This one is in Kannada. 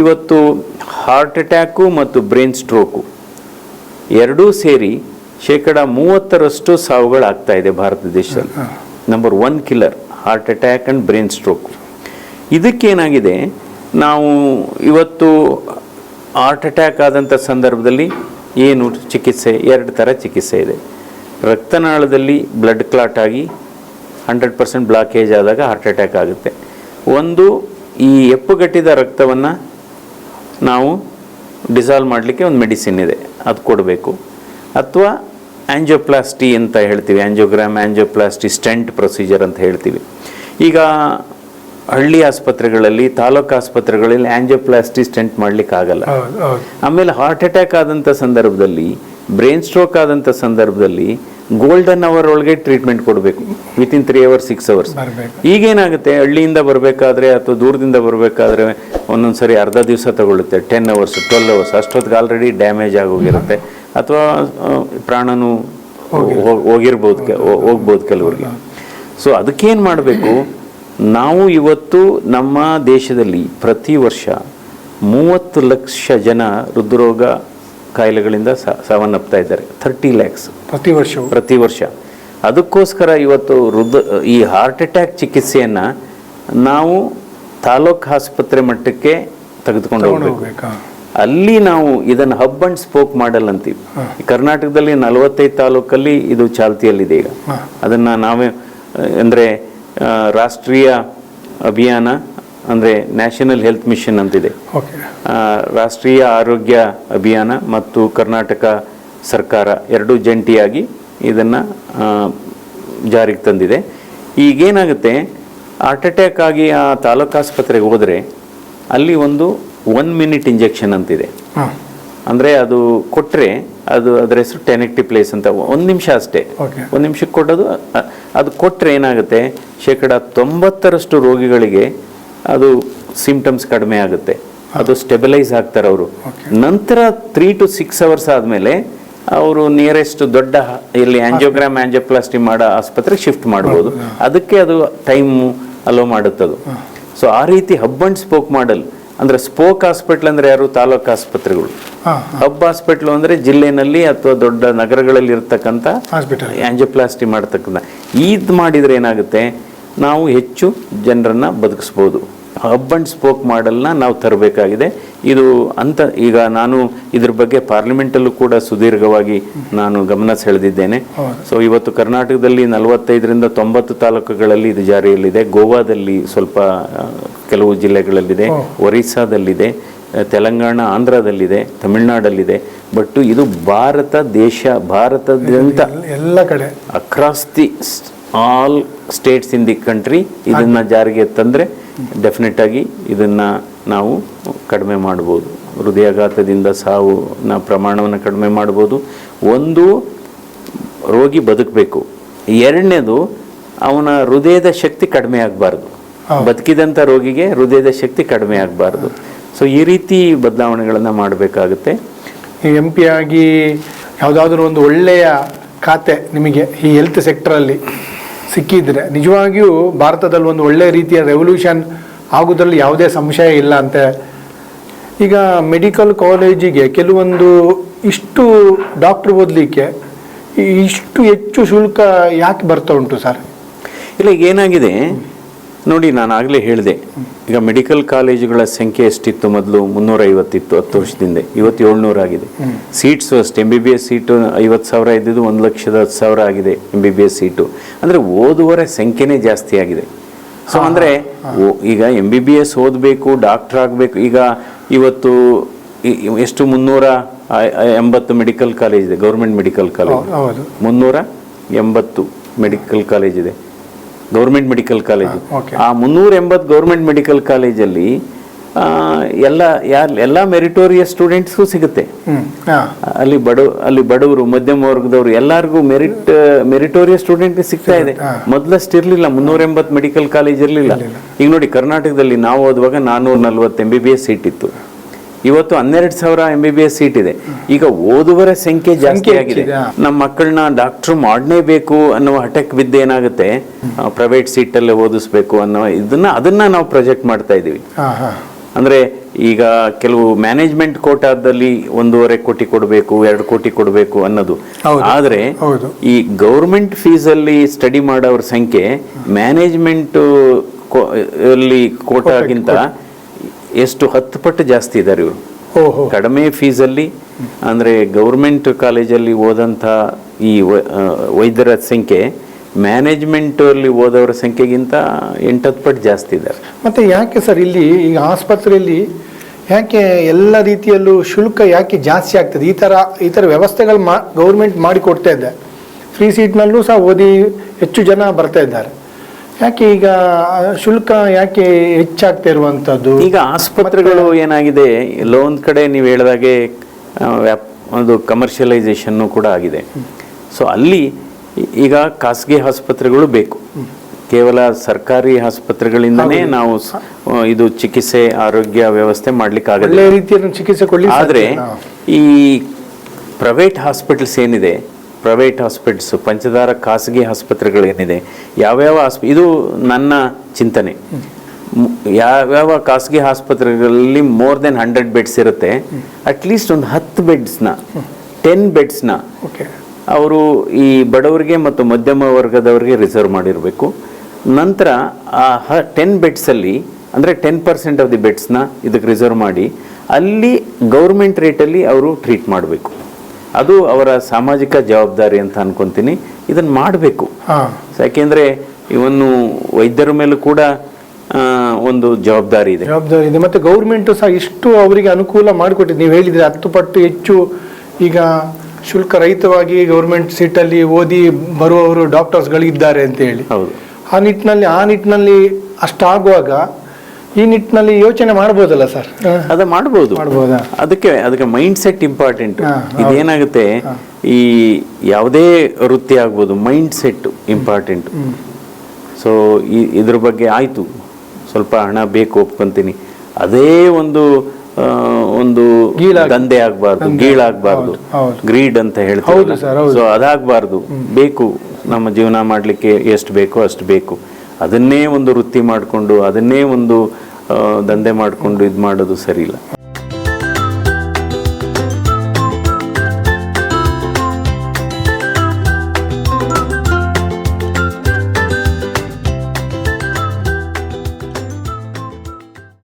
ಇವತ್ತು ಹಾರ್ಟ್ ಅಟ್ಯಾಕು ಮತ್ತು ಬ್ರೈನ್ ಸ್ಟ್ರೋಕು ಎರಡೂ ಸೇರಿ ಶೇಕಡ ಮೂವತ್ತರಷ್ಟು ಸಾವುಗಳಾಗ್ತಾ ಇದೆ ಭಾರತ ದೇಶದಲ್ಲಿ. Number one killer heart attack and brain stroke ಇದಕ್ಕೇನಾಗಿದೆ? ನಾವು ಇವತ್ತು ಹಾರ್ಟ್ ಅಟ್ಯಾಕ್ ಆದಂಥ ಸಂದರ್ಭದಲ್ಲಿ ಏನು ಚಿಕಿತ್ಸೆ? ಎರಡು ಥರ ಚಿಕಿತ್ಸೆ ಇದೆ. ರಕ್ತನಾಳದಲ್ಲಿ ಬ್ಲಡ್ ಕ್ಲಾಟ್ ಆಗಿ ಹಂಡ್ರೆಡ್ ಪರ್ಸೆಂಟ್ ಬ್ಲಾಕೇಜ್ ಆದಾಗ ಹಾರ್ಟ್ ಅಟ್ಯಾಕ್ ಆಗುತ್ತೆ. ಒಂದು ಈ ಎಪ್ಪುಗಟ್ಟಿದ ರಕ್ತವನ್ನು ನಾವು ಡಿಸಾಲ್ವ್ ಮಾಡಲಿಕ್ಕೆ ಒಂದು ಮೆಡಿಸಿನ್ ಇದೆ. ಅದು ಕೊಡಬೇಕು. ಅಥವಾ ಆ್ಯಂಜಿಯೋಪ್ಲಾಸ್ಟಿ ಅಂತ ಹೇಳ್ತೀವಿ. ಆ್ಯಂಜೋಗ್ರಾಮ್ ಆಂಜಿಯೋಪ್ಲಾಸ್ಟಿ ಸ್ಟೆಂಟ್ ಪ್ರೊಸೀಜರ್ ಅಂತ ಹೇಳ್ತೀವಿ. ಈಗ ಹಳ್ಳಿ ಆಸ್ಪತ್ರೆಗಳಲ್ಲಿ ತಾಲೂಕು ಆಸ್ಪತ್ರೆಗಳಲ್ಲಿ ಆ್ಯಂಜಿಯೋಪ್ಲಾಸ್ಟಿ ಸ್ಟೆಂಟ್ ಮಾಡ್ಲಿಕ್ಕೆ ಆಗಲ್ಲ. ಹೌದು ಹೌದು. ಆಮೇಲೆ ಹಾರ್ಟ್ ಅಟ್ಯಾಕ್ ಆದಂಥ ಸಂದರ್ಭದಲ್ಲಿ ಬ್ರೈನ್ ಸ್ಟ್ರೋಕ್ ಆದಂಥ ಸಂದರ್ಭದಲ್ಲಿ ಗೋಲ್ಡನ್ ಅವರ್ ಒಳಗೆ ಟ್ರೀಟ್ಮೆಂಟ್ ಕೊಡಬೇಕು. Within three hours six hours ಈಗೇನಾಗುತ್ತೆ? ಹಳ್ಳಿಯಿಂದ ಬರಬೇಕಾದ್ರೆ ಅಥವಾ ದೂರದಿಂದ ಬರಬೇಕಾದ್ರೆ ಒಂದೊಂದು ಸರಿ ಅರ್ಧ ದಿವಸ ತಗೊಳ್ಳುತ್ತೆ. ಟೆನ್ ಅವರ್ಸ್ ಟ್ವೆಲ್ ಅವರ್ಸ್ ಅಷ್ಟೊತ್ತಿಗೆ ಆಲ್ರೆಡಿ ಡ್ಯಾಮೇಜ್ ಆಗೋಗಿರುತ್ತೆ. ಅಥವಾ ಪ್ರಾಣನೂ ಹೋಗ್- ಹೋಗಿರ್ಬೋದು ಹೋಗ್ಬೋದು ಕೆಲವ್ರಿಗೆ. ಸೊ ಅದಕ್ಕೇನು ಮಾಡಬೇಕು? ನಾವು ಇವತ್ತು ನಮ್ಮ ದೇಶದಲ್ಲಿ ಪ್ರತಿ ವರ್ಷ ಮೂವತ್ತು ಲಕ್ಷ ಜನ ಹೃದ್ರೋಗ ಕಾಯಿಲೆಗಳಿಂದ ಸಾವನ್ನಪ್ತಾ ಇದ್ದಾರೆ. ಥರ್ಟಿ ಲ್ಯಾಕ್ಸ್ ಪ್ರತಿ ವರ್ಷ ಪ್ರತಿ ವರ್ಷ. ಅದಕ್ಕೋಸ್ಕರ ಇವತ್ತು ಹೃದ ಈ ಹಾರ್ಟ್ ಅಟ್ಯಾಕ್ ಚಿಕಿತ್ಸೆಯನ್ನು ನಾವು ತಾಲೂಕ್ ಆಸ್ಪತ್ರೆ ಮಟ್ಟಕ್ಕೆ ತೆಗೆದುಕೊಂಡು ಹೋಗಬೇಕು. ಅಲ್ಲಿ ನಾವು ಇದನ್ನು ಹಬ್ ಅಂಡ್ ಸ್ಪೋಕ್ ಮಾಡಲ್ ಅಂತೀವಿ. ಕರ್ನಾಟಕದಲ್ಲಿ ನಲವತ್ತೈದು ತಾಲೂಕಲ್ಲಿ ಇದು ಚಾಲ್ತಿಯಲ್ಲಿದೆ ಈಗ. ಅದನ್ನು ನಾವೇ ಅಂದರೆ ರಾಷ್ಟ್ರೀಯ ಅಭಿಯಾನ ಅಂದರೆ ನ್ಯಾಷನಲ್ ಹೆಲ್ತ್ ಮಿಷನ್ ಅಂತಿದೆ. ರಾಷ್ಟ್ರೀಯ ಆರೋಗ್ಯ ಅಭಿಯಾನ ಮತ್ತು ಕರ್ನಾಟಕ ಸರ್ಕಾರ ಎರಡು ಜಂಟಿಯಾಗಿ ಇದನ್ನು ಜಾರಿಗೆ ತಂದಿದೆ. ಈಗೇನಾಗುತ್ತೆ ಹಾರ್ಟ್ ಅಟ್ಯಾಕ್ ಆಗಿ ಆ ತಾಲೂಕು ಆಸ್ಪತ್ರೆಗೆ ಹೋದರೆ ಅಲ್ಲಿ ಒಂದು ಒನ್ ಮಿನಿಟ್ ಇಂಜೆಕ್ಷನ್ ಅಂತಿದೆ. ಅಂದರೆ ಅದು ಕೊಟ್ಟರೆ ಅದು ಅದರ ಹೆಸರು ಟೆನೆಕ್ಟಿ ಪ್ಲೇಸ್ ಅಂತ ಒಂದು ನಿಮಿಷ ಅಷ್ಟೇ. ಒಂದು ನಿಮಿಷಕ್ಕೆ ಕೊಡೋದು ಅದು ಕೊಟ್ಟರೆ ಏನಾಗುತ್ತೆ ಶೇಕಡ ತೊಂಬತ್ತರಷ್ಟು ರೋಗಿಗಳಿಗೆ ಅದು ಸಿಂಪ್ಟಮ್ಸ್ ಕಡಿಮೆ ಆಗುತ್ತೆ. ಅದು ಸ್ಟೆಬಿಲೈಸ್ ಆಗ್ತಾರೆ ಅವರು. ನಂತರ ತ್ರೀ ಟು ಸಿಕ್ಸ್ ಅವರ್ಸ್ ಆದಮೇಲೆ ಅವರು ನಿಯರೆಸ್ಟ್ ದೊಡ್ಡ ಇಲ್ಲಿ ಆಂಜಿಯೋಗ್ರಾಮ್ ಆಂಜಿಯೋಪ್ಲಾಸ್ಟಿ ಮಾಡೋ ಆಸ್ಪತ್ರೆಗೆ ಶಿಫ್ಟ್ ಮಾಡ್ಬೋದು. ಅದಕ್ಕೆ ಅದು ಟೈಮು ಅಲೋ ಮಾಡುತ್ತದು. ಸೊ ಆ ರೀತಿ ಹಬ್ ಅಂಡ್ ಸ್ಪೋಕ್ ಮಾಡಲ್ ಅಂದ್ರೆ ಸ್ಪೋಕ್ ಹಾಸ್ಪಿಟ್ಲ್ ಅಂದ್ರೆ ಯಾರು? ತಾಲೂಕು ಆಸ್ಪತ್ರೆಗಳು. ಹಬ್ ಹಾಸ್ಪಿಟ್ಲು ಅಂದ್ರೆ ಜಿಲ್ಲೆನಲ್ಲಿ ಅಥವಾ ದೊಡ್ಡ ನಗರಗಳಲ್ಲಿ ಇರ್ತಕ್ಕಂಥ ಆಂಜಿಯೋಪ್ಲಾಸ್ಟಿ ಮಾಡ್ತಕ್ಕಂಥ. ಇದು ಮಾಡಿದರೆ ಏನಾಗುತ್ತೆ? ನಾವು ಹೆಚ್ಚು ಜನರನ್ನ ಬದುಕಿಸ್ಬೋದು. ಹಬ್ ಅಂಡ್ ಸ್ಪೋಕ್ ಮಾಡಲ್ನ ನಾವು ತರಬೇಕಾಗಿದೆ. ಇದು ಅಂತ ಈಗ ನಾನು ಇದ್ರ ಬಗ್ಗೆ ಪಾರ್ಲಿಮೆಂಟಲ್ಲೂ ಕೂಡ ಸುದೀರ್ಘವಾಗಿ ನಾನು ಗಮನ ಸೆಳೆದಿದ್ದೇನೆ. ಸೊ ಇವತ್ತು ಕರ್ನಾಟಕದಲ್ಲಿ ನಲವತ್ತೈದರಿಂದ ತೊಂಬತ್ತು ತಾಲೂಕುಗಳಲ್ಲಿ ಇದು ಜಾರಿಯಲ್ಲಿದೆ. ಗೋವಾದಲ್ಲಿ ಸ್ವಲ್ಪ ಕೆಲವು ಜಿಲ್ಲೆಗಳಲ್ಲಿದೆ. ಒರಿಸ್ಸಾದಲ್ಲಿದೆ. ತೆಲಂಗಾಣ ಆಂಧ್ರದಲ್ಲಿದೆ. ತಮಿಳ್ನಾಡಲ್ಲಿದೆ. ಬಟ್ ಇದು ಭಾರತ ದೇಶ ಭಾರತದಂತ ಎಲ್ಲ ಕಡೆ. Across the all states in the country ಇದನ್ನ ಜಾರಿಗೆ ತಂದರೆ ಡೆಫಿನೆಟ್ ಆಗಿ ಇದನ್ನ ನಾವು ಕಡಿಮೆ ಮಾಡ್ಬೋದು ಹೃದಯಾಘಾತದಿಂದ ಸಾವುನ ಪ್ರಮಾಣವನ್ನು ಕಡಿಮೆ ಮಾಡ್ಬೋದು ಒಂದು ರೋಗಿ ಬದುಕಬೇಕು. ಎರಡನೇದು ಅವನ ಹೃದಯದ ಶಕ್ತಿ ಕಡಿಮೆ ಆಗಬಾರ್ದು. ಬದುಕಿದಂಥ ರೋಗಿಗೆ ಹೃದಯದ ಶಕ್ತಿ ಕಡಿಮೆ ಆಗಬಾರ್ದು. ಸೊ ಈ ರೀತಿ ಬದಲಾವಣೆಗಳನ್ನು ಮಾಡಬೇಕಾಗುತ್ತೆ. ಎಂ ಪಿ ಆಗಿ ಯಾವುದಾದ್ರೂ ಒಂದು ಒಳ್ಳೆಯ ಖಾತೆ ನಿಮಗೆ ಈ ಹೆಲ್ತ್ ಸೆಕ್ಟರಲ್ಲಿ ಸಿಕ್ಕಿದ್ರೆ ನಿಜವಾಗಿಯೂ ಭಾರತದಲ್ಲಿ ಒಂದು ಒಳ್ಳೆಯ ರೀತಿಯ ರೆವಲ್ಯೂಷನ್ ಆಗೋದ್ರಲ್ಲಿ ಯಾವುದೇ ಸಂಶಯ ಇಲ್ಲ ಅಂತೆ. ಈಗ ಮೆಡಿಕಲ್ ಕಾಲೇಜಿಗೆ ಕೆಲವೊಂದು ಇಷ್ಟು ಡಾಕ್ಟ್ರ್ ಓದಲಿಕ್ಕೆ ಇಷ್ಟು ಹೆಚ್ಚು ಶುಲ್ಕ ಯಾಕೆ ಬರ್ತಾ ಉಂಟು ಸರ್? ಇಲ್ಲ ಏನಾಗಿದೆ? ನೋಡಿ ನಾನು ಆಗಲೇ ಹೇಳಿದೆ ಈಗ ಮೆಡಿಕಲ್ ಕಾಲೇಜುಗಳ ಸಂಖ್ಯೆ ಎಷ್ಟಿತ್ತು ಮೊದಲು? ಮುನ್ನೂರ ಐವತ್ತಿತ್ತು ಹತ್ತು ವರ್ಷದಿಂದ. ಇವತ್ತು ಏಳ್ನೂರು ಆಗಿದೆ. ಸೀಟ್ಸು ಅಷ್ಟೇ M B B S seat ಐವತ್ತು ಸಾವಿರ ಇದ್ದಿದ್ದು ಒಂದು ಲಕ್ಷದ ಹತ್ತು ಸಾವಿರ ಆಗಿದೆ M B B S seat ಅಂದರೆ ಓದುವರ ಸಂಖ್ಯೆನೇ ಜಾಸ್ತಿ ಆಗಿದೆ. ಸೊ ಅಂದರೆ ಈಗ ಎಂ ಬಿ ಬಿ ಎಸ್ ಓದಬೇಕು ಡಾಕ್ಟರ್ ಆಗಬೇಕು ಈಗ ಇವತ್ತು ಎಷ್ಟು? ಮುನ್ನೂರ ಎಂಬತ್ತು ಮೆಡಿಕಲ್ ಕಾಲೇಜ್ ಇದೆ ಗೌರ್ಮೆಂಟ್ ಮೆಡಿಕಲ್ ಕಾಲೇಜ್ ಮುನ್ನೂರ ಎಂಬತ್ತು ಮೆಡಿಕಲ್ ಕಾಲೇಜ್ ಇದೆ. Government medical college. ಆ ಮುನ್ನೂರ ಎಂಬತ್ತು ಗೌರ್ಮೆಂಟ್ ಮೆಡಿಕಲ್ ಕಾಲೇಜಲ್ಲಿ ಎಲ್ಲ ಯಾರು ಎಲ್ಲ ಮೆರಿಟೋರಿಯ ಸ್ಟೂಡೆಂಟ್ಸ್ಗೂ ಸಿಗುತ್ತೆ. ಅಲ್ಲಿ ಬಡ ಅಲ್ಲಿ ಬಡವರು ಮಧ್ಯಮ ವರ್ಗದವರು ಎಲ್ಲರಿಗೂ ಮೆರಿಟ್ ಮೆರಿಟೋರಿಯಸ್ ಸ್ಟೂಡೆಂಟ್ ಸಿಗ್ತಾ ಇದೆ. ಮೊದಲಷ್ಟು ಇರಲಿಲ್ಲ ಮುನ್ನೂರ ಎಂಬತ್ತು ಮೆಡಿಕಲ್ ಕಾಲೇಜ್ ಇರಲಿಲ್ಲ. ಈಗ ನೋಡಿ ಕರ್ನಾಟಕದಲ್ಲಿ ನಾವು ಓದುವಾಗ ನಾನ್ನೂರ ನಲ್ವತ್ತು M B B S seat ಇತ್ತು. ಇವತ್ತು ಹನ್ನೆರಡು ಸಾವಿರ M B B S seat ಇದೆ. ಈಗ ಓದುವರ ಸಂಖ್ಯೆ ಜಾಸ್ತಿ ಆಗಿದೆ. ನಮ್ಮ ಮಕ್ಕಳನ್ನ ಡಾಕ್ಟ್ರು ಮಾಡಲೇಬೇಕು ಅನ್ನುವ ಹಠಕ್ಕೆ ಬಿದ್ದು ಏನಾಗುತ್ತೆ? ಪ್ರೈವೇಟ್ ಸೀಟಲ್ಲೇ ಓದಿಸ್ಬೇಕು ಅನ್ನೋ ಇದನ್ನ ಅದನ್ನ ನಾವು ಪ್ರೊಜೆಕ್ಟ್ ಮಾಡ್ತಾ ಇದ್ದೀವಿ ಅಂದ್ರೆ ಈಗ ಕೆಲವು ಮ್ಯಾನೇಜ್ಮೆಂಟ್ ಕೋಟಾದಲ್ಲಿ ಒಂದೂವರೆ ಕೋಟಿ ಕೊಡಬೇಕು ಎರಡು ಕೋಟಿ ಕೊಡಬೇಕು ಅನ್ನೋದು. ಆದರೆ. ಈ ಗೌರ್ಮೆಂಟ್ ಫೀಸಲ್ಲಿ ಸ್ಟಡಿ ಮಾಡೋರ ಸಂಖ್ಯೆ ಮ್ಯಾನೇಜ್ಮೆಂಟ್ ಅಲ್ಲಿ ಕೋಟಾಗಿಂತ ಎಷ್ಟು ಹತ್ತು ಪಟ್ಟು ಜಾಸ್ತಿ ಇದ್ದಾರೆ ಇವರು. ಓಹೋ. ಕಡಿಮೆ ಫೀಸಲ್ಲಿ ಅಂದರೆ ಗೌರ್ಮೆಂಟ್ ಕಾಲೇಜಲ್ಲಿ ಓದಂಥ ಈ ವ- ವೈದ್ಯರ ಸಂಖ್ಯೆ ಮ್ಯಾನೇಜ್ಮೆಂಟ್ ಅಲ್ಲಿ ಓದೋರ ಸಂಖ್ಯೆಗಿಂತ ಎಂಟತ್ತು ಪಟ್ಟು ಜಾಸ್ತಿ ಇದ್ದಾರೆ. ಮತ್ತೆ ಯಾಕೆ ಸರ್ ಇಲ್ಲಿ ಈಗ ಆಸ್ಪತ್ರೆಯಲ್ಲಿ ಯಾಕೆ ಎಲ್ಲ ರೀತಿಯಲ್ಲೂ ಶುಲ್ಕ ಯಾಕೆ ಜಾಸ್ತಿ ಆಗ್ತದೆ? ಈ ಥರ ಈ ಥರ ವ್ಯವಸ್ಥೆಗಳು ಮಾ ಗೌರ್ಮೆಂಟ್ ಮಾಡಿಕೊಡ್ತಾ ಇದೆ. ಫ್ರೀ ಸೀಟ್ನಲ್ಲೂ ಸಹ ಓದಿ ಹೆಚ್ಚು ಜನ ಬರ್ತಾ ಇದ್ದಾರೆ. ಯಾಕೆ ಈಗ ಶುಲ್ಕ ಯಾಕೆ ಹೆಚ್ಚಾಗ್ತಾ ಇರುವಂಥದ್ದು? ಈಗ ಆಸ್ಪತ್ರೆಗಳು ಏನಾಗಿದೆ ಲೋನ್ ಕಡೆ ನೀವು ಹೇಳಿದಾಗೆ ವ್ಯಾಪ್ ಒಂದು ಕಮರ್ಷಿಯಲೈಸೇಷನ್ನು ಕೂಡ ಆಗಿದೆ. ಸೊ ಅಲ್ಲಿ ಈಗ ಖಾಸಗಿ ಆಸ್ಪತ್ರೆಗಳು ಬೇಕು. ಕೇವಲ ಸರ್ಕಾರಿ ಆಸ್ಪತ್ರೆಗಳಿಂದನೇ ನಾವು ಇದು ಚಿಕಿತ್ಸೆ ಆರೋಗ್ಯ ವ್ಯವಸ್ಥೆ ಮಾಡ್ಲಿಕ್ಕೆ ಆಗಲ್ಲ ಒಳ್ಳೆ ರೀತಿಯಲ್ಲಿ ಚಿಕಿತ್ಸೆ ಕೊಡ್ಲಿ ಆದರೆ ಈ ಪ್ರೈವೇಟ್ ಹಾಸ್ಪಿಟಲ್ಸ್ ಏನಿದೆ ಪ್ರೈವೇಟ್ ಹಾಸ್ಪಿಟಲ್ಸ್ ಪಂಚದಾರ ಖಾಸಗಿ ಆಸ್ಪತ್ರೆಗಳೇನಿದೆ ಯಾವ್ಯಾವ ಆಸ್ಪ ಇದು ನನ್ನ ಚಿಂತನೆ. ಯಾವ್ಯಾವ ಖಾಸಗಿ ಆಸ್ಪತ್ರೆಗಳಲ್ಲಿ ಮೋರ್ ದೆನ್ ಹಂಡ್ರೆಡ್ ಬೆಡ್ಸ್ ಇರುತ್ತೆ ಅಟ್ಲೀಸ್ಟ್ ಒಂದು ಹತ್ತು ಬೆಡ್ಸ್ನ ಟೆನ್ ಬೆಡ್ಸ್ನ ಅವರು ಈ ಬಡವರಿಗೆ ಮತ್ತು ಮಧ್ಯಮ ವರ್ಗದವರಿಗೆ ರಿಸರ್ವ್ ಮಾಡಿರಬೇಕು. ನಂತರ ಆ ಹ ಟೆನ್ ಬೆಡ್ಸಲ್ಲಿ ಅಂದರೆ ಟೆನ್ ಪರ್ಸೆಂಟ್ ಆಫ್ ದಿ ಬೆಡ್ಸ್ನ ಇದಕ್ಕೆ ರಿಸರ್ವ್ ಮಾಡಿ ಅಲ್ಲಿ ಗೌರ್ಮೆಂಟ್ ರೇಟಲ್ಲಿ ಅವರು ಟ್ರೀಟ್ ಮಾಡಬೇಕು. ಅದು ಅವರ ಸಾಮಾಜಿಕ ಜವಾಬ್ದಾರಿ ಅಂತ ಅನ್ಕೊಂತೀನಿ. ಇದನ್ನು ಮಾಡಬೇಕು. ಯಾಕೆಂದರೆ ಇವನ್ನು ವೈದ್ಯರ ಮೇಲೂ ಕೂಡ ಒಂದು ಜವಾಬ್ದಾರಿ ಇದೆ. ಜವಾಬ್ದಾರಿ ಇದೆ. ಮತ್ತೆ ಗೌರ್ಮೆಂಟ್ ಸಹ ಇಷ್ಟು ಅವರಿಗೆ ಅನುಕೂಲ ಮಾಡಿಕೊಟ್ಟಿದೆ. ನೀವು ಹೇಳಿದ್ರೆ ಹತ್ತು ಪಟ್ಟು ಹೆಚ್ಚು ಈಗ ಶುಲ್ಕ ರಹಿತವಾಗಿ ಗೌರ್ಮೆಂಟ್ ಸೀಟಲ್ಲಿ ಓದಿ ಬರುವವರು ಡಾಕ್ಟರ್ಸ್ಗಳಿದ್ದಾರೆ ಅಂತ ಹೇಳಿ. ಹೌದು. ಆ ನಿಟ್ಟಿನಲ್ಲಿ ಆ ನಿಟ್ಟಿನಲ್ಲಿ ಅಷ್ಟಾಗುವಾಗ ಈ ನಿಟ್ಟಿನಲ್ಲಿ ಯೋಚನೆ ಮಾಡ್ಬೋದಲ್ಲ ಸರ್? ಅದ ಮಾಡ್ಬೋದು. ಮಾಡ್ಬೋದಾ? ಅದಕ್ಕೆ ಅದಕ್ಕೆ ಮೈಂಡ್ ಸೆಟ್ ಇಂಪಾರ್ಟೆಂಟ್. ಇದೇನಾಗುತ್ತೆ ಈ ಯಾವುದೇ ವೃತ್ತಿ ಆಗ್ಬೋದು ಮೈಂಡ್ ಸೆಟ್ ಇಂಪಾರ್ಟೆಂಟ್ ಸೊ ಇದ್ರ ಬಗ್ಗೆ ಆಯ್ತು. ಸ್ವಲ್ಪ ಹಣ ಬೇಕು ಒಪ್ಕೊಂತೀನಿ. ಅದೇ ಒಂದು ಆ, ಒಂದು ದಂಧೆ ಆಗ್ಬಾರ್ದು ಗೀಳಾಗಬಾರ್ದು. ಗ್ರೀಡ್ ಅಂತ ಹೇಳ್ತಾರೆ. ಸೊ ಅದಾಗಬಾರ್ದು. ಬೇಕು. ನಮ್ಮ ಜೀವನ ಮಾಡಲಿಕ್ಕೆ ಎಷ್ಟು ಬೇಕೋ ಅಷ್ಟು ಬೇಕು. ಅದನ್ನೇ ಒಂದು ವೃತ್ತಿ ಮಾಡಿಕೊಂಡು ಅದನ್ನೇ ಒಂದು ದಂಧೆ ಮಾಡಿಕೊಂಡು ಇದು ಮಾಡೋದು ಸರಿ ಇಲ್ಲ